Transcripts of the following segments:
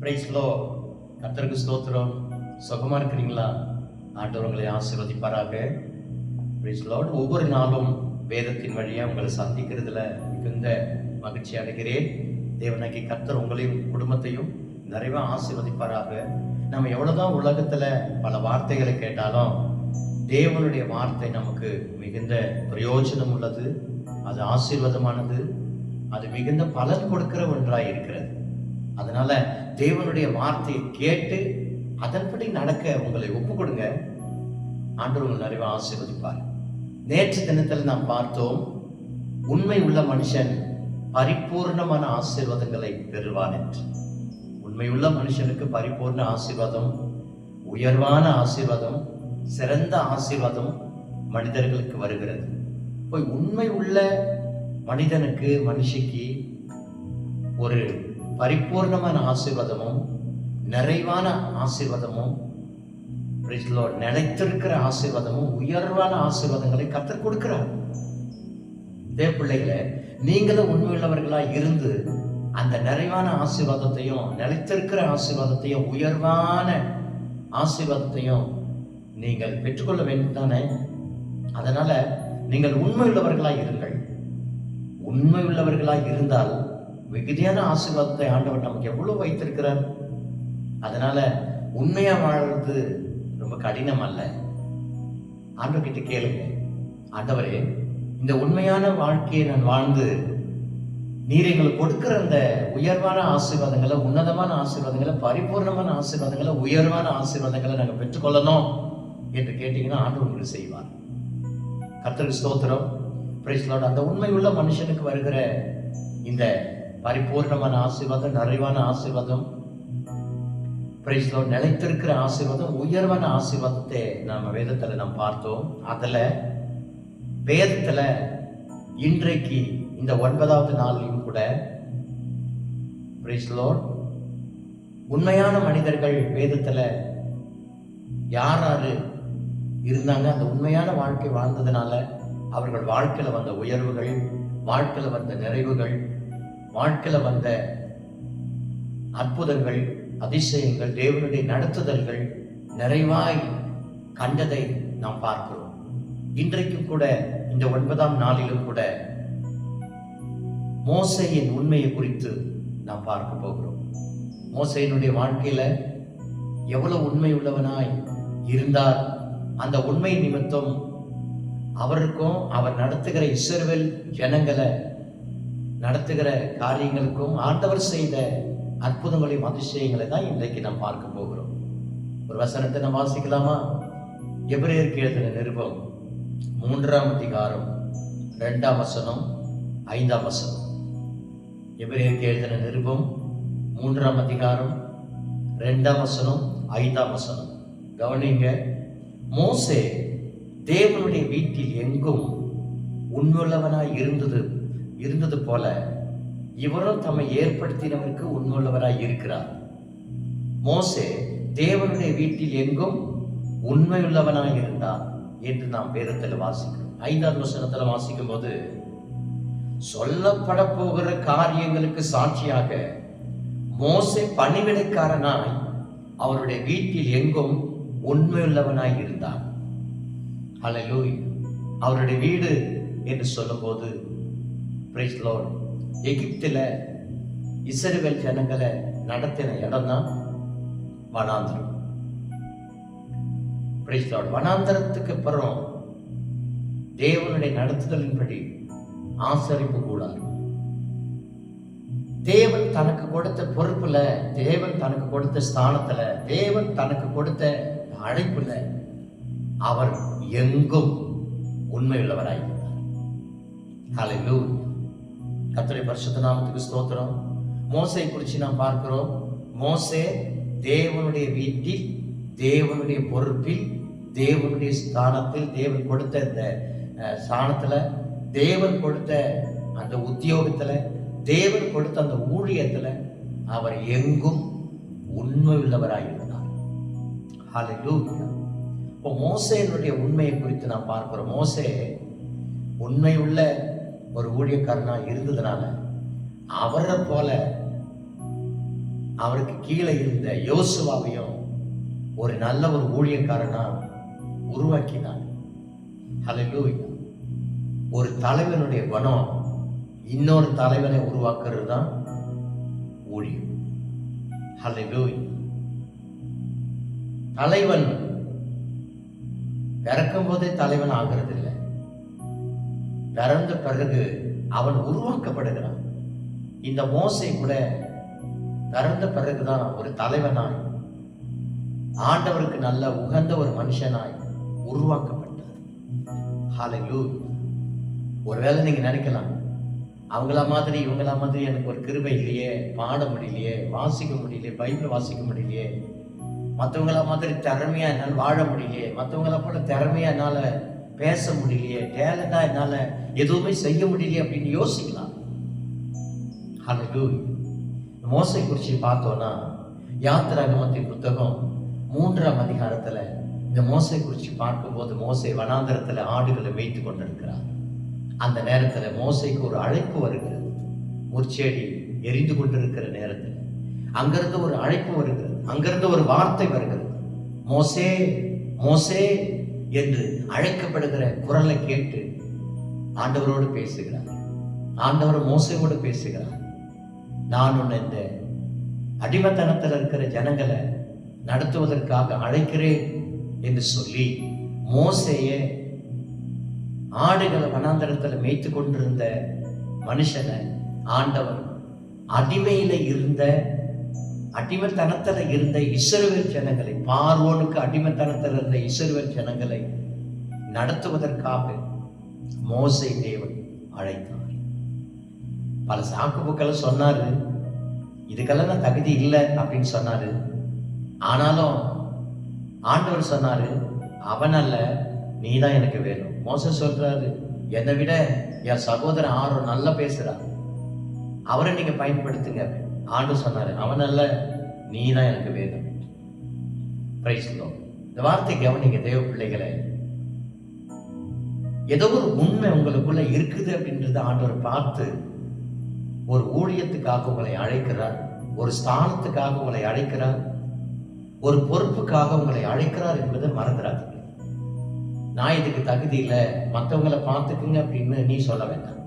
பிரைஸ்லோ கர்த்தருக்கு ஸ்தோத்திரம். சுகமாக இருக்கிறீங்களா? ஆண்டவர் உங்களை ஆசீர்வதிப்பாராக பிரைஸ் ஒவ்வொரு நாளும் வேதத்தின் வழியாக உங்களை சந்திக்கிறதுல மிகுந்த மகிழ்ச்சி அடைகிறேன். தேவனாக்கி கர்த்தர் உங்களையும் குடும்பத்தையும் நிறைவாக ஆசீர்வதிப்பாராக. நம்ம எவ்வளோதான் உலகத்தில் பல வார்த்தைகளை கேட்டாலும் தேவனுடைய வார்த்தை நமக்கு மிகுந்த பிரயோஜனம் உள்ளது. அது ஆசீர்வாதமானது. அது மிகுந்த பலன் கொடுக்கிற ஒன்றாக இருக்கிறது. அதனால தேவனுடைய வார்த்தையை கேட்டு அதன்படி நடக்க உங்களை ஒப்பு கொடுங்க ஆண்டு உங்கள் நிறைய ஆசீர்வதிப்பார். நேற்று தினத்தில் நாம் பார்த்தோம் உண்மை உள்ள மனுஷன் பரிபூர்ணமான ஆசீர்வாதங்களை பெறுவான் என்று. உண்மையுள்ள மனுஷனுக்கு பரிபூர்ண ஆசீர்வாதம் உயர்வான ஆசீர்வாதம் சிறந்த ஆசீர்வாதம் மனிதர்களுக்கு வருகிறது. போய் உண்மை உள்ள மனிதனுக்கு மனுஷிக்கு ஒரு பரிபூர்ணமான ஆசீர்வாதமும் நிறைவான ஆசீர்வாதமும் நிலைத்திருக்கிற ஆசீர்வாதமும் உயர்வான ஆசீர்வாதங்களை கத்தர் கொடுக்கிறார். இதே பிள்ளைகளை நீங்களும் உண்மையுள்ளவர்களா இருந்து அந்த நிறைவான ஆசீர்வாதத்தையும் நிலைத்திருக்கிற ஆசீர்வாதத்தையும் உயர்வான ஆசீர்வாதத்தையும் நீங்கள் பெற்றுக்கொள்ள வேண்டும் தானே? அதனால நீங்கள் உண்மையுள்ளவர்களாய் இருங்கள். உண்மையுள்ளவர்களாய் இருந்தால் மிகுதியான ஆசீர்வாதத்தை ஆண்டவர் நமக்கு எவ்வளவு வைத்திருக்கிறார். அதனால உண்மையா வாழ்றது ரொம்ப கடினம் அல்ல. ஆண்டவர்கிட்ட கேளுங்க. ஆண்டவரே இந்த உண்மையான வாழ்க்கையை நான் வாழ்ந்து நீர் எங்களுக்கு கொடுக்கிற அந்த உயர்வான ஆசீர்வாதங்களை உன்னதமான ஆசீர்வாதங்களை பரிபூர்ணமான ஆசீர்வாதங்களை உயர்வான ஆசீர்வாதங்களை நாங்கள் பெற்றுக்கொள்ளணும் என்று கேட்டீங்கன்னா ஆண்டு உங்களுக்கு செய்வார். கர்த்தருக்கு ஸ்தோத்திரம். பிரைஸ்லோட அந்த உண்மை உள்ள மனுஷனுக்கு வருகிற இந்த பரிபூர்ணமான ஆசீர்வாதம் நிறைவான ஆசீர்வாதம். பிரைஸ் நிலைத்திருக்கிற ஆசீர்வாதம் உயர்வான ஆசீர்வாதத்தை நம்ம வேதத்துல நாம் பார்த்தோம். அதுல வேதத்துல இன்றைக்கு இந்த ஒன்பதாவது நாள்லையும் கூட பிரைஸ் உண்மையான மனிதர்கள் வேதத்துல யார் யாரு இருந்தாங்க? அந்த உண்மையான வாழ்க்கை வாழ்ந்ததுனால அவர்கள் வாழ்க்கையில வந்த உயர்வுகள் வாழ்க்கையில வந்த நிறைவுகள் வாழ்க்கையில் வந்த அற்புதங்கள் அதிசயங்கள் தேவனுடைய நடத்துதல்கள் நிறைவாய் கண்டதை நாம் பார்க்கிறோம். இன்றைக்கும் கூட இந்த ஒன்பதாம் நாளிலும் கூட மோசையின் உண்மையை குறித்து நாம் பார்க்க போகிறோம். மோசையினுடைய வாழ்க்கையில எவ்வளவு உண்மை உள்ளவனாய் இருந்தார் அந்த உண்மை நிமித்தம் அவருக்கும் அவர் நடத்துகிற இஸ்ரவேல் ஜனங்களை நடத்துகிற காரியங்களுக்கும் ஆண்டவர் செய்த அற்புதங்களையும் அதிசயங்களை தான் இன்றைக்கு நாம் பார்க்க போகிறோம். ஒரு வசனத்தை நம்ம வாசிக்கலாமா? எபிரேயருக்கு எழுதின நிருபம் மூன்றாம் அதிகாரம் ரெண்டாம் வசனம் ஐந்தாம் வசனம். எபிரேயருக்கு எழுதின நிருபம் மூன்றாம் அதிகாரம் ரெண்டாம் வசனம் ஐந்தாம் வசனம். கவனிங்க மோசே தேவனுடைய வீட்டில் எங்கும் உண்மையுள்ளவனாய் இருந்தது இருந்தது போல இவரும் தம்மை ஏற்படுத்தினவருக்கு உண்மையுள்ளவராய் இருக்கிறார். மோசே தேவனுடைய வீட்டில் எங்கும் உண்மையுள்ளவனாய் இருந்தார் என்று நாம் வேதத்தில் வாசிக்கிறோம். ஐந்தாவது வசனத்தில் வாசிக்கும் போது சொல்லப்பட போகிற காரியங்களுக்கு சாட்சியாக மோசே பணிவிடைக்காரனாய் அவருடைய வீட்டில் எங்கும் உண்மையுள்ளவனாய் இருந்தான். அலையோய் அவருடைய வீடு என்று சொல்லும்போது பிரைஸ் லோன் எகிப்தில் இஸ்ரவேல் ஜனங்களை நடத்தின இடம் தான் வனாந்திரம் பிரைஸ் லோட் வனாந்திரத்துக்கு அப்புறம் தேவனுடைய நடத்துதலின்படி ஆசரிப்பு கூடாது. தேவன் தனக்கு கொடுத்த பொறுப்புல தேவன் தனக்கு கொடுத்த ஸ்தானத்துல தேவன் தனக்கு கொடுத்த அழைப்புல அவர் எங்கும் உண்மையுள்ளவராய் ஹalleluya கர்த்தருடைய பரிசுத்த நாமத்துக்கு ஸ்தோத்திரம். மோசை குறித்து நாம் பார்க்கிறோம். மோசே தேவனுடைய வீட்டில் தேவனுடைய பொறுப்பில் தேவனுடைய ஸ்தானத்தில் தேவன் கொடுத்த இந்த ஸ்தானத்தில் தேவன் கொடுத்த அந்த உத்தியோகத்தில் தேவன் கொடுத்த அந்த ஊழியத்தில் அவர் எங்கும் உண்மை உள்ளவராயிருந்தார் இப்போ மோசையினுடைய உண்மையை குறித்து நாம் பார்க்கிறோம். மோசே உண்மை உள்ள ஒரு ஊழியக்காரனா இருந்ததுனால அவரை போல அவருக்கு கீழே இருந்த யோசுவாவையும் ஒரு நல்ல ஒரு ஊழியக்காரனா உருவாக்கினார். ஹalleluya. ஒரு தலைவனுடைய குணம் இன்னொரு தலைவனை உருவாக்குறது தான் ஊழியம். ஹalleluya. தலைவன் பிறக்கும் போதே தலைவன் ஆகிறது இல்லை பிறந்த பிறகு அவன் உருவாக்கப்படுகிறான். இந்த மோசை கூட பிறந்த பிறகுதான் ஒரு தலைவனாய் ஆண்டவருக்கு நல்ல உகந்த ஒரு மனுஷனாய் உருவாக்கப்பட்டார். ஹalleluya ஒருவேளை நீங்க நினைக்கலாம் அவங்கள மாதிரி இவங்கள மாதிரி எனக்கு ஒரு கிருபை இல்லையே பாட முடியலையே வாசிக்க முடியலையே பைபிள் வாசிக்க முடியலையே மற்றவங்கள மாதிரி திறமையா என்னால் வாழ முடியலையே மற்றவங்கள போல திறமையா என்னால பேச முடியலையே டேலண்டா என்னால எதுவுமே செய்ய முடியலையே அப்படின்னு யோசிக்கலாம். ஹalleluya மோசை குறித்து பார்த்தோம்னா யாத்திராகமத்தின் புத்தகம் மூன்றாம் அதிகாரத்துல இந்த மோசை குறித்து பார்க்கும்போது மோசை வனாந்தரத்துல ஆடுகளை மேய்த்து கொண்டிருக்கிறார். அந்த நேரத்துல மோசைக்கு ஒரு அழைப்பு வருகிறது. முற்செடி எரிந்து கொண்டிருக்கிற நேரத்தில். அங்கிருந்து ஒரு அழைப்பு வருகிறது. அங்கிருந்து ஒரு வார்த்தை வருகிறது. மோசே மோசே என்று அழைக்கப்படுகிற குரலை கேட்டு ஆண்டவரோடு பேசுகிறார். ஆண்டவர் மோசையோடு பேசுகிறார். நான் உன்னை இந்த அடிமத்தனத்தில் இருக்கிற ஜனங்களை நடத்துவதற்காக அழைக்கிறேன் என்று சொல்லி மோசையை ஆடுகளை வனாந்தரத்தில் மேய்த்து கொண்டிருந்த மனுஷனை ஆண்டவர் அடிமையில இருந்த அடிமைத்தனத்தில் இருந்த இஸ்ரவேல் ஜனங்களை பார்வோனுக்கு அடிமைத்தனத்தில் இருந்த இஸ்ரவேல் ஜனங்களை நடத்துவதற்காக மோசை தேவன் அழைத்தார். பல சாக்குப்புக்களை சொன்னாரு இதுக்கெல்லாம் நான் தகுதி இல்லை அப்படின்னு சொன்னாரு. ஆனாலும் ஆண்டவர் சொன்னாரு அவன் அல்ல நீ தான் எனக்கு வேணும். மோச சொல்றாரு என்னை விட என் சகோதரன் ஆர்வம் நல்லா பேசுறான் அவரை நீங்க பயன்படுத்துங்க ஆண்டு சொன்னார் அவன் அல்ல நீ தான் எனக்கு வேணும் இந்த வார்த்தை கவனிங்க தேவ பிள்ளைகளை. ஏதோ ஒரு உண்மை உங்களுக்குள்ள இருக்குது அப்படின்றத ஆண்டவர் பார்த்து ஒரு ஊழியத்துக்காக உங்களை அழைக்கிறார் ஒரு ஸ்தானத்துக்காக உங்களை அழைக்கிறார் ஒரு பொறுப்புக்காக உங்களை அழைக்கிறார் என்பதை மறந்துடாதீங்க. நான் இதுக்கு தகுதி இல்லை மற்றவங்களை பார்த்துக்குங்க அப்படின்னு நீ சொல்ல வேண்டாம்.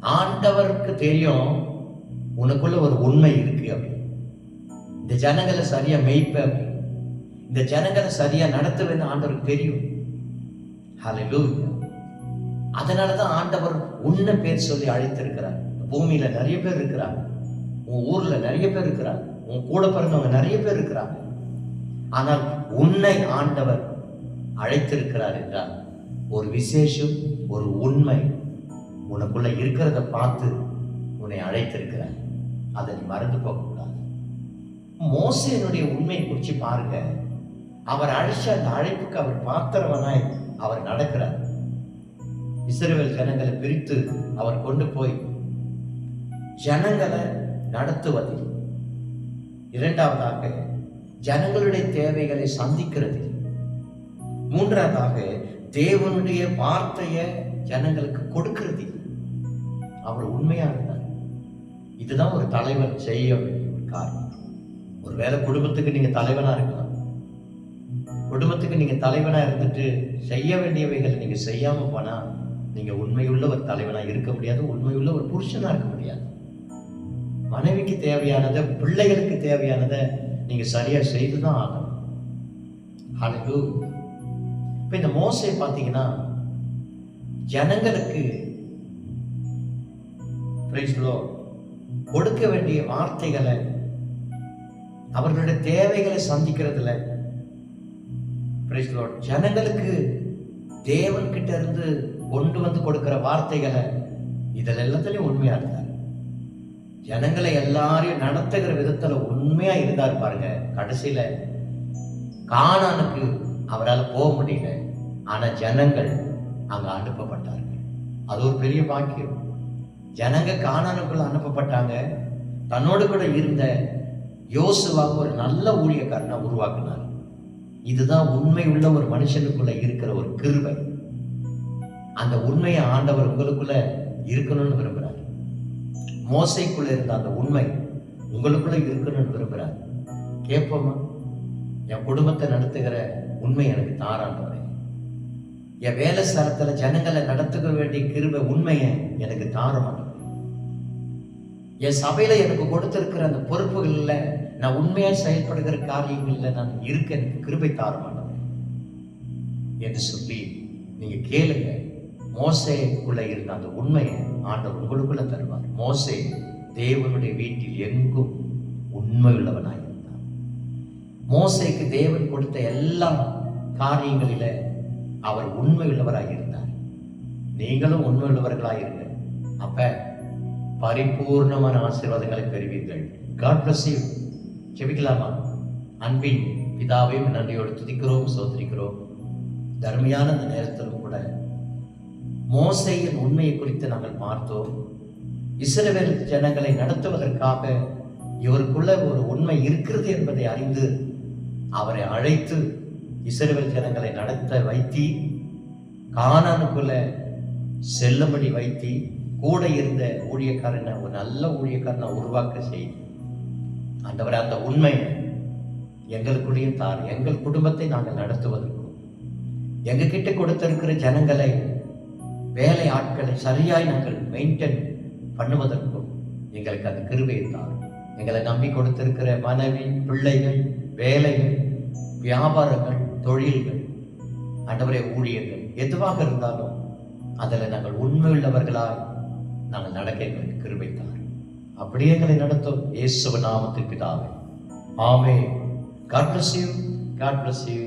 ஆண்டவருக்கு தெரியும் உனக்குள்ள ஒரு உண்மை இருக்கு அப்படின்னு இந்த ஜனங்களை சரியா மெய்ப்ப அப்படின்னு இந்த ஜனங்களை சரியா நடத்துவேன்னு ஆண்டவருக்கு தெரியும். ஹalleluya அதனால தான் ஆண்டவர் உன்னை பேர் சொல்லி அழைத்திருக்கிறார். பூமியில நிறைய பேர் இருக்கிறாங்க. உன் ஊர்ல நிறைய பேர் இருக்கிறாங்க. உன் கூட பிறந்தவங்க நிறைய பேர் இருக்கிறாங்க. ஆனால் உன்னை ஆண்டவர் அழைத்திருக்கிறார் என்றால் ஒரு விசேஷம் ஒரு உண்மை உனக்குள்ள இருக்கிறத பார்த்து உன்னை அழைத்திருக்கிறார் அதை நீ மறந்து போகக்கூடாது. மோசையினுடைய உண்மையை குறித்து பாருங்க. அவர் அழைச்ச அந்த அழைப்புக்கு அவர் பாத்திரவனாய் அவர் நடக்கிறார். இஸ்ரேல் ஜனங்களை பிரித்து அவர் கொண்டு போய் ஜனங்களை நடத்துவதில் இரண்டாவதாக ஜனங்களுடைய தேவைகளை சந்திக்கிறது மூன்றாவதாக தேவனுடைய வார்த்தையை ஜனங்களுக்கு கொடுக்கிறது அவர் உண்மையா இதுதான் ஒரு தலைவன் செய்ய வேண்டிய ஒரு காரியம் ஒருவேளை குடும்பத்துக்கு நீங்க தலைவனா இருக்கலாம். குடும்பத்துக்கு நீங்க தலைவனா இருந்துட்டு செய்ய வேண்டியவைகளை நீங்க செய்யாம போனா நீங்க உண்மையுள்ள ஒரு தலைவனா இருக்க முடியாது உண்மையுள்ள ஒரு புருஷனா இருக்க முடியாது. மனைவிக்கு தேவையானதை பிள்ளைகளுக்கு தேவையானதை நீங்க சரியா செய்துதான் ஆகணும். Hallelujah. இப்போ இந்த மோசை பார்த்தீங்கன்னா ஜனங்களுக்கு praise கொடுக்க வேண்டிய வார்த்தைகளை அவர்களுடைய தேவைகளை சந்திக்கிறதுல ஜனங்களுக்கு தேவன் கிட்ட இருந்து கொண்டு வந்து கொடுக்கிற வார்த்தைகளை இதில் எல்லாத்துலயும் உண்மையா இருந்தார். ஜனங்களை எல்லாரையும் நடத்துகிற விதத்துல உண்மையா இருந்தார் பாருங்க. கடைசியில காணானுக்கு அவரால் போக முடியல. ஆனா ஜனங்கள் அங்க அனுப்பப்பட்டார்கள். அது ஒரு பெரிய பாக்கியம். ஜனங்க காணானுக்குள்ள அனுப்பப்பட்டாங்க. தன்னோடு கூட இருந்த யோசுவாக்கு ஒரு நல்ல ஊழியக்காரனை உருவாக்குனார். இதுதான் உண்மை உள்ள ஒரு மனுஷனுக்குள்ள இருக்கிற ஒரு கிருவை அந்த உண்மையை ஆண்டவர் உங்களுக்குள்ள இருக்கணும்னு விரும்புகிறார் மோசைக்குள்ள இருந்த அந்த உண்மை உங்களுக்குள்ள இருக்கணும்னு விரும்புகிறார் கேட்போமா? என் குடும்பத்தை நடத்துகிற உண்மை எனக்கு தாராண்டவரே. என் வேலை ஸ்தலத்துல ஜனங்களை நடத்துக்க வேண்டிய கிருபை உண்மையை எனக்கு தாரமாட்டவரே என் சபையில் எனக்கு கொடுத்துருக்கிற அந்த பொறுப்புகளில் நான் உண்மையாக செயல்படுகிற காரியங்களில் நான் இருக்க எனக்கு கிருபை மாட்டேன் என்று சொல்லி நீங்கள் கேளுங்க. மோசைக்குள்ளே இருந்த அந்த உண்மையை ஆண்டவர் உங்களுக்குள்ளே தருவார். மோசை தேவனுடைய வீட்டில் எங்கும் உண்மை உள்ளவனாக இருந்தார் மோசைக்கு தேவன் கொடுத்த எல்லா காரியங்களில அவர் உண்மை உள்ளவராக இருந்தார் நீங்களும் உண்மை உள்ளவர்களாக இருங்க அப்ப பரிபூர்ணமான ஆசீர்வாதங்களை பெறுவீர்கள். காட் பிளஸ் யூ செபிக்கலாமா அன்பின் பிதாவையும் நன்றியோடு துதிக்கிறோம் சோதரிக்கிறோம். தர்மையான அந்த நேரத்திலும் கூட மோசையின் உண்மையை குறித்து நாங்கள் பார்த்தோம். இஸ்ரவேல் ஜனங்களை நடத்துவதற்காக இவருக்குள்ள ஒரு உண்மை இருக்கிறது என்பதை அறிந்து அவரை அழைத்து இஸ்ரவேல் ஜனங்களை நடத்த வைத்தி கானானுக்குள்ள செல்லும்படி வைத்தி கூட இருந்த ஊழியக்காரனை ஒரு நல்ல ஊழியக்காரனை உருவாக்க செய்து ஆண்டவரே அந்த உண்மை எங்களுக்குள்ளேயும் தார் எங்கள் குடும்பத்தை நாங்கள் நடத்துவதற்கும் எங்ககிட்ட கொடுத்திருக்கிற ஜனங்களை வேலை ஆட்களை சரியாய் நாங்கள் மெயின்டைன் பண்ணுவதற்கும் எங்களுக்கு அந்த கிருபையை தார் எங்களை நம்பி கொடுத்திருக்கிற மனைவி பிள்ளைகள் வேலைகள் வியாபாரங்கள் தொழில்கள் ஆண்டவரே ஊழியர்கள் எதுவாக இருந்தாலும் அதில் நாங்கள் உண்மையுள்ளவர்களாய் நாங்கள் நடக்க எங்களுக்கு கிருபைத்தார் அப்படியே எங்களை நடத்தும் இயேசுவ நாமத்தில் பிதாவே. ஆமே God bless you God bless you